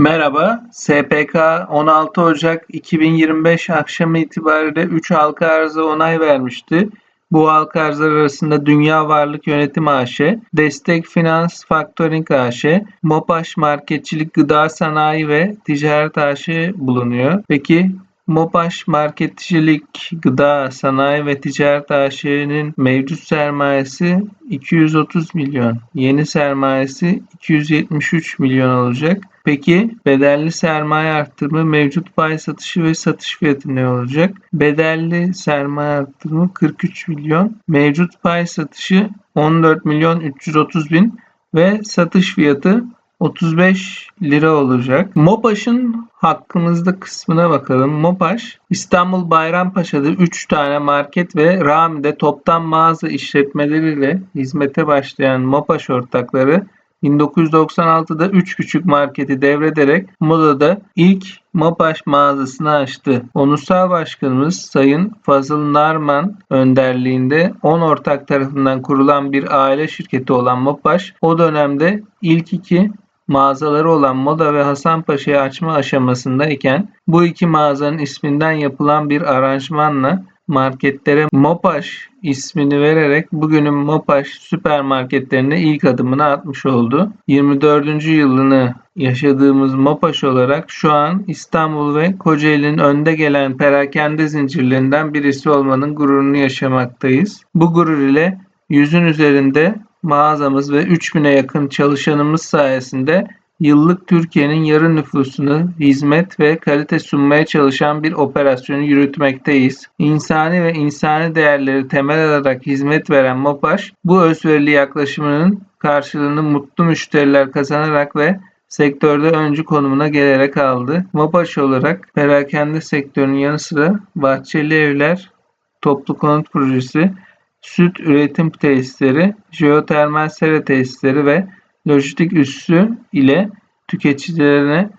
Merhaba, SPK 16 Ocak 2025 akşamı itibariyle 3 halka arıza onay vermişti. Bu halka arzlar arasında Dünya Varlık Yönetim AŞ, Destek Finans Factoring AŞ, Mopaş Marketçilik Gıda Sanayi ve Ticaret AŞ bulunuyor. Peki Mopaş Marketçilik Gıda Sanayi ve Ticaret AŞ'nin mevcut sermayesi 230 milyon. Yeni sermayesi 273 milyon olacak. Peki bedelli sermaye arttırımı, mevcut pay satışı ve satış fiyatı ne olacak? Bedelli sermaye arttırımı 43 milyon, mevcut pay satışı 14 milyon 330 bin ve satış fiyatı 35 lira olacak. Mopaş'ın hakkımızda kısmına bakalım. Mopaş İstanbul Bayrampaşa'da 3 tane market ve Rami'de toptan mağaza işletmeleriyle hizmete başlayan Mopaş ortakları 1996'da 3 küçük marketi devrederek Moda'da ilk Mopaş mağazasını açtı. Onursal Başkanımız Sayın Fazıl Narman önderliğinde 10 ortak tarafından kurulan bir aile şirketi olan Mopaş o dönemde ilk iki mağazaları olan Moda ve Hasanpaşa'yı açma aşamasındayken bu iki mağazanın isminden yapılan bir aranjmanla marketlere Mopaş ismini vererek bugünün Mopaş süpermarketlerine ilk adımını atmış oldu. 24. yılını yaşadığımız Mopaş olarak şu an İstanbul ve Kocaeli'nin önde gelen perakende zincirlerinden birisi olmanın gururunu yaşamaktayız. Bu gurur ile yüzün üzerinde mağazamız ve 3000'e yakın çalışanımız sayesinde yıllık Türkiye'nin yarı nüfusunu hizmet ve kalite sunmaya çalışan bir operasyonu yürütmekteyiz. İnsani ve insani değerleri temel alarak hizmet veren MOPAŞ, bu özverili yaklaşımının karşılığını mutlu müşteriler kazanarak ve sektörde öncü konumuna gelerek aldı. MOPAŞ olarak perakende sektörünün yanı sıra Bahçeli Evler Toplu Konut Projesi, süt üretim tesisleri, jeotermal sera tesisleri ve lojistik üssü ile tüketicilerine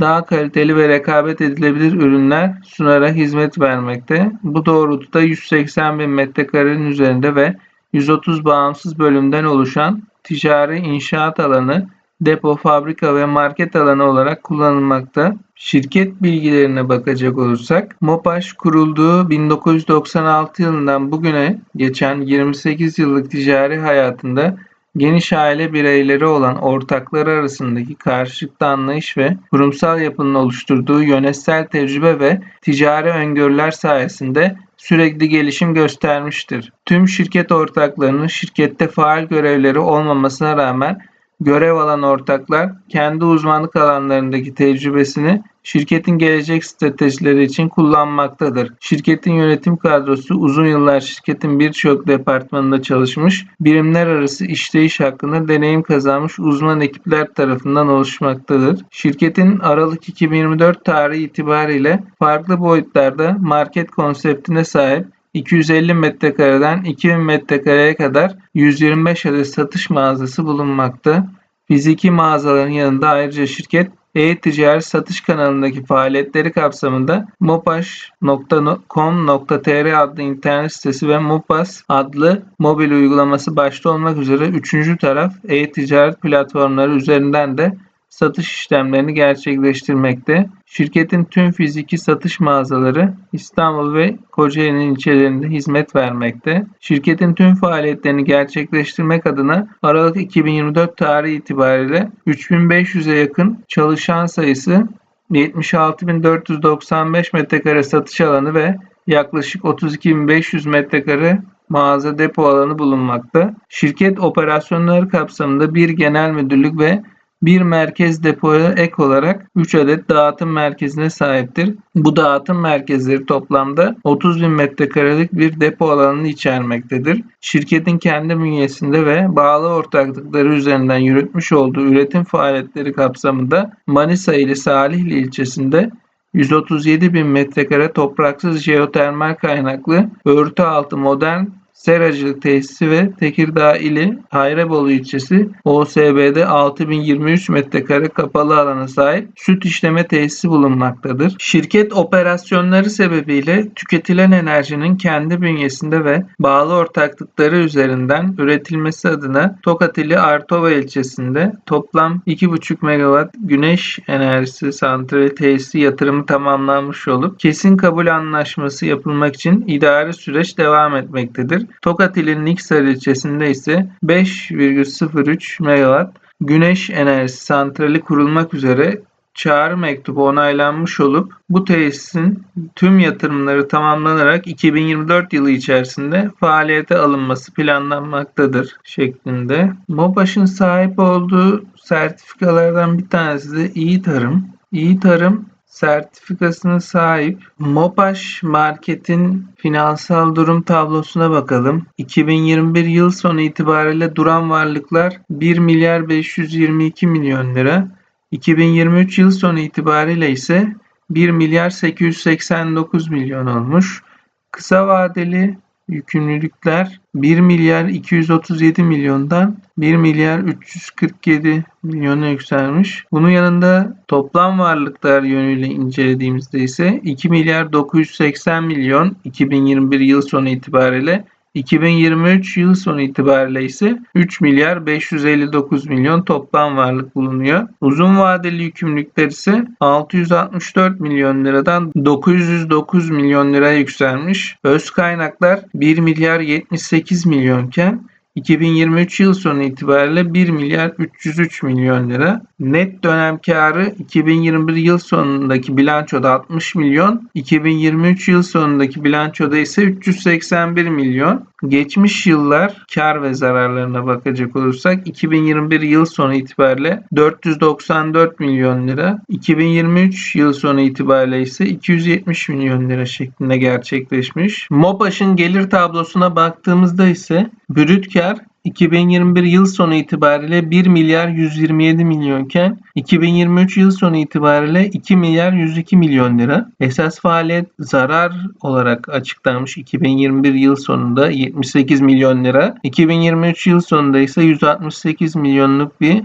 daha kaliteli ve rekabet edilebilir ürünler sunarak hizmet vermekte. Bu doğrultuda 180 bin metrekarenin üzerinde ve 130 bağımsız bölümden oluşan ticari inşaat alanı, depo, fabrika ve market alanı olarak kullanılmakta. Şirket bilgilerine bakacak olursak, Mopaş kurulduğu 1996 yılından bugüne geçen 28 yıllık ticari hayatında geniş aile bireyleri olan ortakları arasındaki karşılıklı anlayış ve kurumsal yapının oluşturduğu yönetsel tecrübe ve ticari öngörüler sayesinde sürekli gelişim göstermiştir. Tüm şirket ortaklarının şirkette faal görevleri olmamasına rağmen görev alan ortaklar kendi uzmanlık alanlarındaki tecrübesini şirketin gelecek stratejileri için kullanmaktadır. Şirketin yönetim kadrosu uzun yıllar şirketin birçok departmanında çalışmış, birimler arası işleyiş hakkında deneyim kazanmış uzman ekipler tarafından oluşmaktadır. Şirketin Aralık 2024 tarihi itibariyle farklı boyutlarda market konseptine sahip 250 metrekareden 2000 metrekareye kadar 125 adet satış mağazası bulunmakta. Fiziki mağazaların yanında ayrıca şirket e-ticaret satış kanalındaki faaliyetleri kapsamında mopaş.com.tr adlı internet sitesi ve Mopas adlı mobil uygulaması başta olmak üzere üçüncü taraf e-ticaret platformları üzerinden de satış işlemlerini gerçekleştirmekte. Şirketin tüm fiziki satış mağazaları İstanbul ve Kocaeli'nin ilçelerinde hizmet vermekte. Şirketin tüm faaliyetlerini gerçekleştirmek adına Aralık 2024 tarihi itibariyle 3500'e yakın çalışan sayısı 76.495 metrekare satış alanı ve yaklaşık 32.500 metrekare mağaza depo alanı bulunmakta. Şirket operasyonları kapsamında bir genel müdürlük ve bir merkez depoya ek olarak 3 adet dağıtım merkezine sahiptir. Bu dağıtım merkezleri toplamda 30 bin metrekarelik bir depo alanını içermektedir. Şirketin kendi bünyesinde ve bağlı ortaklıkları üzerinden yürütmüş olduğu üretim faaliyetleri kapsamında Manisa ili Salihli ilçesinde 137 bin metrekare topraksız jeotermal kaynaklı örtü altı modern seracılık tesisi ve Tekirdağ ili Hayrebolu ilçesi OSB'de 6023 metrekare kapalı alana sahip süt işleme tesisi bulunmaktadır. Şirket operasyonları sebebiyle tüketilen enerjinin kendi bünyesinde ve bağlı ortaklıkları üzerinden üretilmesi adına Tokat ili Artova ilçesinde toplam 2,5 megawatt güneş enerjisi santrali tesisi yatırımı tamamlanmış olup kesin kabul anlaşması yapılmak için idari süreç devam etmektedir. Tokat ilinin Niksar ilçesinde ise 5,03 megawatt güneş enerjisi santrali kurulmak üzere çağrı mektubu onaylanmış olup bu tesisin tüm yatırımları tamamlanarak 2024 yılı içerisinde faaliyete alınması planlanmaktadır şeklinde. MOBAŞ'ın sahip olduğu sertifikalardan bir tanesi de iyi tarım. İyi tarım sertifikasına sahip Mopaş Market'in finansal durum tablosuna bakalım. 2021 yıl sonu itibariyle duran varlıklar 1 milyar 522 milyon lira. 2023 yıl sonu itibariyle ise 1 milyar 889 milyon olmuş. Kısa vadeli yükümlülükler 1 milyar 237 milyondan 1 milyar 347 milyona yükselmiş. Bunun yanında toplam varlıklar yönüyle incelediğimizde ise 2 milyar 980 milyon 2021 yıl sonu itibariyle 2023 yıl sonu itibariyle ise 3 milyar 559 milyon toplam varlık bulunuyor. Uzun vadeli yükümlülükler ise 664 milyon liradan 909 milyon liraya yükselmiş. Öz kaynaklar 1 milyar 78 milyonken 2023 yıl sonu itibariyle 1 milyar 303 milyon lira. Net dönem karı 2021 yıl sonundaki bilançoda 60 milyon, 2023 yıl sonundaki bilançoda ise 381 milyon. Geçmiş yıllar kar ve zararlarına bakacak olursak 2021 yıl sonu itibariyle 494 milyon lira, 2023 yıl sonu itibariyle ise 270 milyon lira şeklinde gerçekleşmiş. MOPAŞ'ın gelir tablosuna baktığımızda ise brüt kar 2021 yıl sonu itibariyle 1 milyar 127 milyonken 2023 yıl sonu itibariyle 2 milyar 102 milyon lira. Esas faaliyet zarar olarak açıklanmış 2021 yıl sonunda 78 milyon lira. 2023 yıl sonunda ise 168 milyonluk bir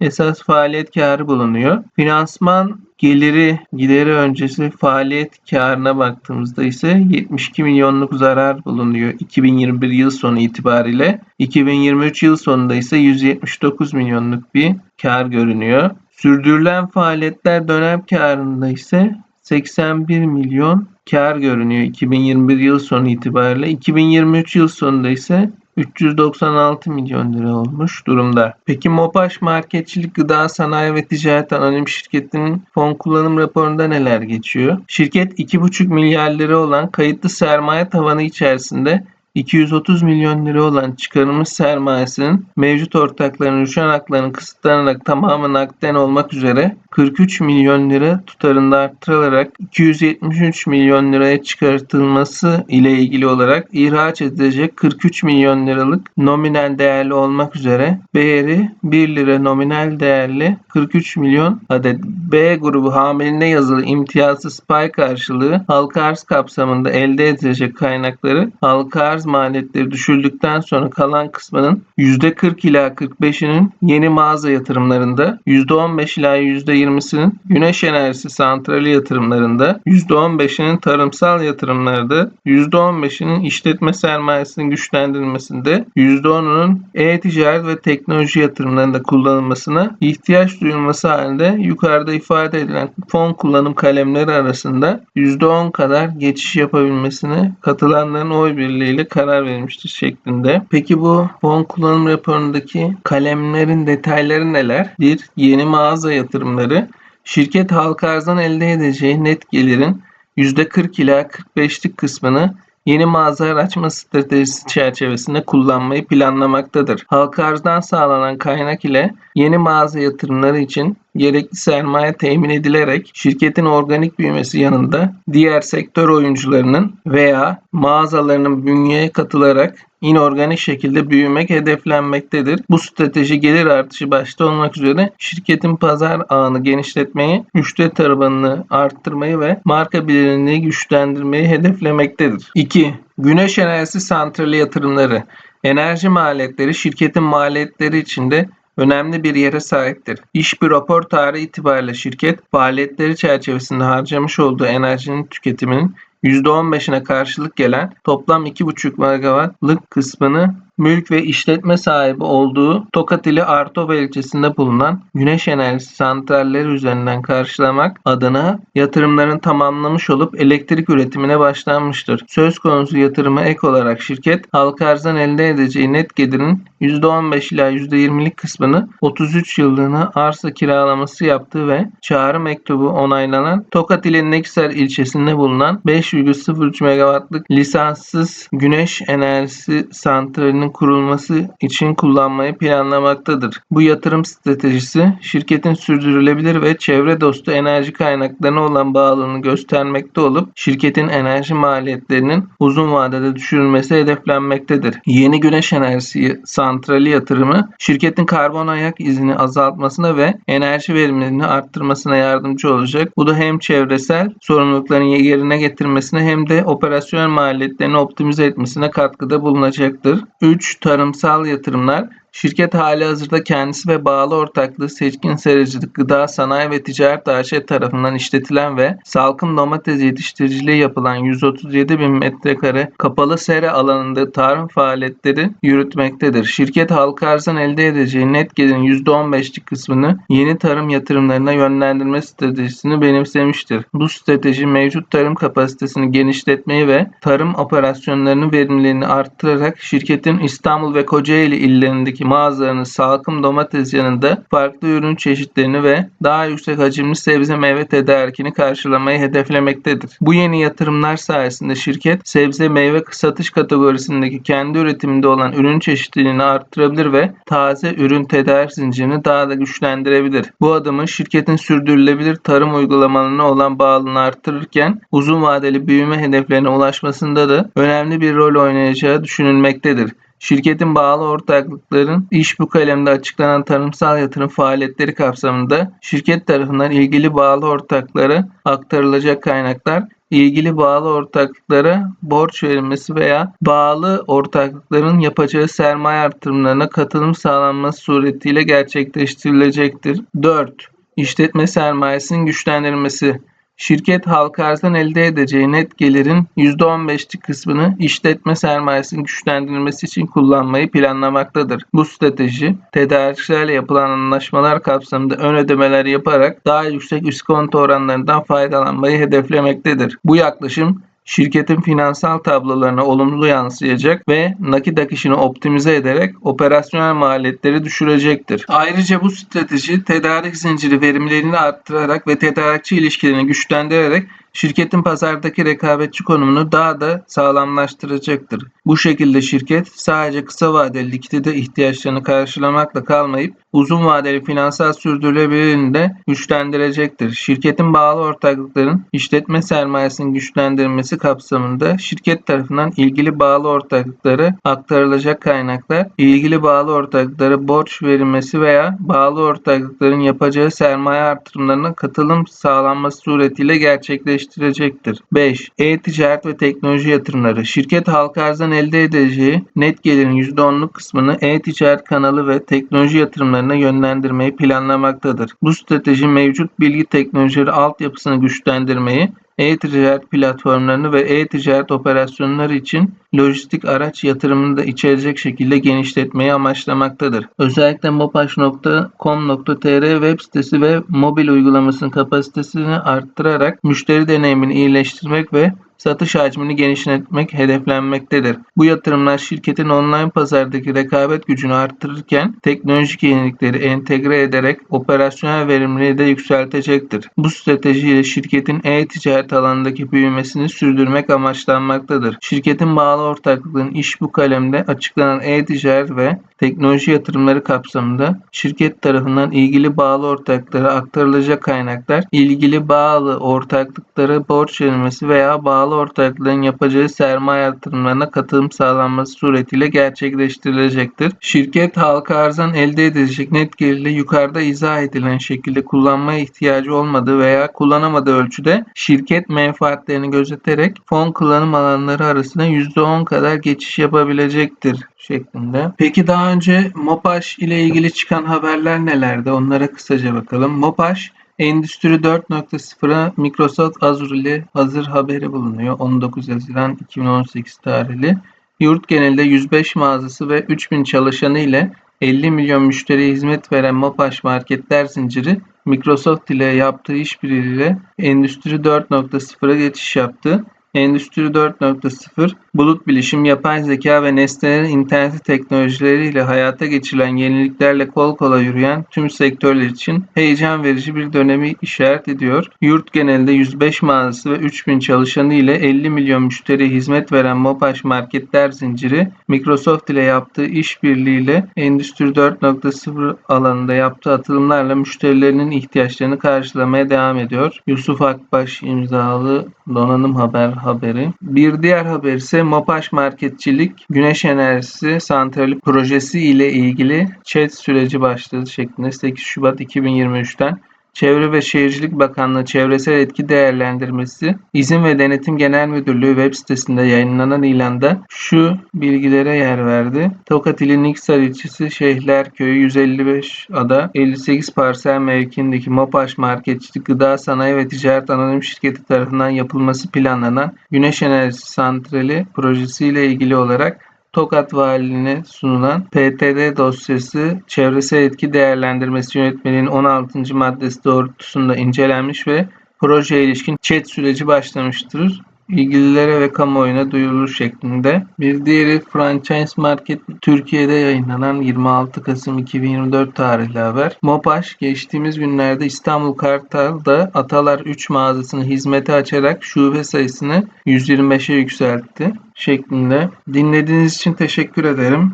esas faaliyet karı bulunuyor. Finansman geliri gideri öncesi faaliyet karına baktığımızda ise 72 milyonluk zarar bulunuyor 2021 yıl sonu itibariyle. 2023 yıl sonunda ise 179 milyonluk bir kar görünüyor. Sürdürülen faaliyetler dönem karında ise 81 milyon kar görünüyor 2021 yıl sonu itibariyle. 2023 yıl sonunda ise 396 milyon lira olmuş durumda. Peki Mopaş Marketçilik Gıda Sanayi ve Ticaret Anonim Şirketi'nin fon kullanım raporunda neler geçiyor? Şirket 2,5 milyar lira olan kayıtlı sermaye tavanı içerisinde 230 milyon lira olan çıkarılmış sermayesinin mevcut ortakların rüşven haklarının kısıtlanarak tamamen nakden olmak üzere 43 milyon lira tutarında arttırılarak 273 milyon liraya çıkartılması ile ilgili olarak ihraç edilecek 43 milyon liralık nominal değerli olmak üzere değeri 1 lira nominal değerli 43 milyon adet B grubu hamiline yazılı imtiyazsız pay karşılığı halka arz kapsamında elde edilecek kaynakları halka arz maliyetleri düşüldükten sonra kalan kısmının %40 ila 45'inin yeni mağaza yatırımlarında, %15 ila %20'sinin güneş enerjisi santrali yatırımlarında, %15'inin tarımsal yatırımlarda, %15'inin işletme sermayesinin güçlendirilmesinde, %10'unun e-ticaret ve teknoloji yatırımlarında kullanılmasına ihtiyaç duyulması halinde yukarıda ifade edilen fon kullanım kalemleri arasında %10 kadar geçiş yapabilmesine katılanların oy birliğiyle karar verilmiştir şeklinde. Peki bu fon kullanım raporundaki kalemlerin detayları neler? Bir, yeni mağaza yatırımları. Şirket halka arzdan elde edeceği net gelirin %40 ila 45'lik kısmını yeni mağaza açma stratejisi çerçevesinde kullanmayı planlamaktadır. Halka arzdan sağlanan kaynak ile yeni mağaza yatırımları için gerekli sermaye temin edilerek şirketin organik büyümesi yanında diğer sektör oyuncularının veya mağazalarının bünyeye katılarak inorganik şekilde büyümek hedeflenmektedir. Bu strateji gelir artışı başta olmak üzere şirketin pazar ağını genişletmeyi, müşteri tabanını arttırmayı ve marka bilinirliği güçlendirmeyi hedeflemektedir. 2. Güneş enerjisi santrali yatırımları. Enerji maliyetleri şirketin maliyetleri içinde önemli bir yere sahiptir. İş bir rapor tarihi itibariyle şirket faaliyetleri çerçevesinde harcamış olduğu enerjinin tüketiminin %15'ine karşılık gelen toplam 2,5 megawattlık kısmını mülk ve işletme sahibi olduğu Tokat ili Artova ilçesinde bulunan güneş enerjisi santralleri üzerinden karşılamak adına yatırımlarını tamamlamış olup elektrik üretimine başlanmıştır. Söz konusu yatırıma ek olarak şirket halka arzdan elde edeceği net gelirin %15 ila %20'lik kısmını 33 yıllığına arsa kiralaması yaptığı ve çağrı mektubu onaylanan Tokat ili Neksel ilçesinde bulunan 5,03 megawattlık lisanssız güneş enerjisi santralinin kurulması için kullanmayı planlamaktadır. Bu yatırım stratejisi şirketin sürdürülebilir ve çevre dostu enerji kaynaklarına olan bağlılığını göstermekte olup şirketin enerji maliyetlerinin uzun vadede düşürülmesi hedeflenmektedir. Yeni güneş enerjisi santrali yatırımı şirketin karbon ayak izini azaltmasına ve enerji verimliliğini arttırmasına yardımcı olacak. Bu da hem çevresel sorumlulukların yerine getirmesine hem de operasyon maliyetlerini optimize etmesine katkıda bulunacaktır. 3. Tarımsal yatırımlar Şirket hali hazırda kendisi ve bağlı ortaklığı Seçkin Sericilik Gıda Sanayi ve Ticaret AŞ tarafından işletilen ve salkım domates yetiştiriciliği yapılan 137 bin metrekare kapalı sera alanında tarım faaliyetleri yürütmektedir. Şirket halka arzdan elde edeceği net gelirin %15'lik kısmını yeni tarım yatırımlarına yönlendirme stratejisini benimsemiştir. Bu strateji mevcut tarım kapasitesini genişletmeyi ve tarım operasyonlarının verimliliğini arttırarak şirketin İstanbul ve Kocaeli illerindeki mağazalarının salkım domates yanında farklı ürün çeşitlerini ve daha yüksek hacimli sebze meyve tedarikini karşılamayı hedeflemektedir. Bu yeni yatırımlar sayesinde şirket sebze meyve satış kategorisindeki kendi üretiminde olan ürün çeşitliliğini arttırabilir ve taze ürün tedarik zincirini daha da güçlendirebilir. Bu adımın şirketin sürdürülebilir tarım uygulamalarına olan bağlılığını arttırırken uzun vadeli büyüme hedeflerine ulaşmasında da önemli bir rol oynayacağı düşünülmektedir. Şirketin bağlı ortaklıkların iş bu kalemde açıklanan tarımsal yatırım faaliyetleri kapsamında şirket tarafından ilgili bağlı ortaklara aktarılacak kaynaklar ilgili bağlı ortaklıklara borç verilmesi veya bağlı ortaklıkların yapacağı sermaye artırımlarına katılım sağlanması suretiyle gerçekleştirilecektir. 4. İşletme sermayesinin güçlendirilmesi Şirket halka arzdan elde edeceği net gelirin %15'lik kısmını işletme sermayesinin güçlendirilmesi için kullanmayı planlamaktadır. Bu strateji tedarikçilerle yapılan anlaşmalar kapsamında ön ödemeler yaparak daha yüksek iskonto oranlarından faydalanmayı hedeflemektedir. Bu yaklaşım şirketin finansal tablolarına olumlu yansıyacak ve nakit akışını optimize ederek operasyonel maliyetleri düşürecektir. Ayrıca bu strateji tedarik zinciri verimliliğini arttırarak ve tedarikçi ilişkilerini güçlendirerek şirketin pazardaki rekabetçi konumunu daha da sağlamlaştıracaktır. Bu şekilde şirket sadece kısa vadeli likidite ihtiyaçlarını karşılamakla kalmayıp uzun vadeli finansal sürdürülebilirliğini de güçlendirecektir. Şirketin bağlı ortaklıkların işletme sermayesinin güçlendirilmesi kapsamında şirket tarafından ilgili bağlı ortaklıkları aktarılacak kaynaklar, ilgili bağlı ortaklıklara borç verilmesi veya bağlı ortaklıkların yapacağı sermaye artırımlarına katılım sağlanması suretiyle gerçekleştirecektir. 5. E-ticaret ve teknoloji yatırımları. Şirket halka arzdan elde edeceği net gelirin %10'luk kısmını e-ticaret kanalı ve teknoloji yatırımlarına yönlendirmeyi planlamaktadır. Bu strateji mevcut bilgi teknolojileri altyapısını güçlendirmeyi, e-ticaret platformlarını ve e-ticaret operasyonları için lojistik araç yatırımını da içerecek şekilde genişletmeyi amaçlamaktadır. Özellikle mopaş.com.tr web sitesi ve mobil uygulamasının kapasitesini arttırarak müşteri deneyimini iyileştirmek ve satış hacmini genişletmek hedeflenmektedir. Bu yatırımlar şirketin online pazardaki rekabet gücünü arttırırken teknolojik yenilikleri entegre ederek operasyonel verimliliği de yükseltecektir. Bu stratejiyle şirketin e-ticaret alanındaki büyümesini sürdürmek amaçlanmaktadır. Şirketin bağlı ortaklıkların iş bu kalemde açıklanan e-ticaret ve teknoloji yatırımları kapsamında şirket tarafından ilgili bağlı ortaklara aktarılacak kaynaklar, ilgili bağlı ortaklıklara borç verilmesi veya bağlı ortakların yapacağı sermaye yatırımlarına katılım sağlanması suretiyle gerçekleştirilecektir. Şirket halka arzdan elde edilecek net geliri yukarıda izah edilen şekilde kullanmaya ihtiyacı olmadığı veya kullanamadığı ölçüde şirket menfaatlerini gözeterek fon kullanım alanları arasında %10 kadar geçiş yapabilecektir şeklinde. Peki daha önce Mopaş ile ilgili çıkan haberler nelerdi? Onlara kısaca bakalım. Mopaş Endüstri 4.0'a Microsoft Azure ile hazır haberi bulunuyor. 19 Haziran 2018 tarihli. Yurt genelinde 105 mağazası ve 3000 çalışanı ile 50 milyon müşteriye hizmet veren Mopaş marketler zinciri Microsoft ile yaptığı işbirliğiyle Endüstri 4.0'a geçiş yaptı. Endüstri 4.0, bulut bilişim, yapay zeka ve nesnelerin interneti teknolojileriyle hayata geçirilen yeniliklerle kol kola yürüyen tüm sektörler için heyecan verici bir dönemi işaret ediyor. Yurt genelinde 105 mağazası ve 3000 çalışanı ile 50 milyon müşteriye hizmet veren Mopaş marketler zinciri, Microsoft ile yaptığı işbirliğiyle Endüstri 4.0 alanında yaptığı atılımlarla müşterilerinin ihtiyaçlarını karşılamaya devam ediyor. Yusuf Akbaş imzalı donanım haber haberi. Bir diğer haber ise Mopaş Marketçilik Güneş Enerjisi Santrali projesi ile ilgili chat süreci başladı şeklinde 8 Şubat 2023'ten Çevre ve Şehircilik Bakanlığı Çevresel Etki Değerlendirmesi İzin ve Denetim Genel Müdürlüğü web sitesinde yayınlanan ilanda şu bilgilere yer verdi. Tokat ili Niksar ilçesi Şehler Köyü 155 ada 58 parsel mevkiindeki Mopaş Marketçilik Gıda Sanayi ve Ticaret Anonim Şirketi tarafından yapılması planlanan Güneş Enerjisi Santrali projesiyle ilgili olarak Tokat Valiliğine sunulan PTD dosyası Çevresel Etki Değerlendirmesi Yönetmeliğinin 16. maddesi doğrultusunda incelenmiş ve projeye ilişkin chat süreci başlamıştır. İlgililere ve kamuoyuna duyurulur şeklinde. Bir diğeri Franchise Market Türkiye'de yayınlanan 26 Kasım 2024 tarihli haber. Mopaş geçtiğimiz günlerde İstanbul Kartal'da Atalar 3 mağazasını hizmete açarak şube sayısını 125'e yükseltti şeklinde. Dinlediğiniz için teşekkür ederim.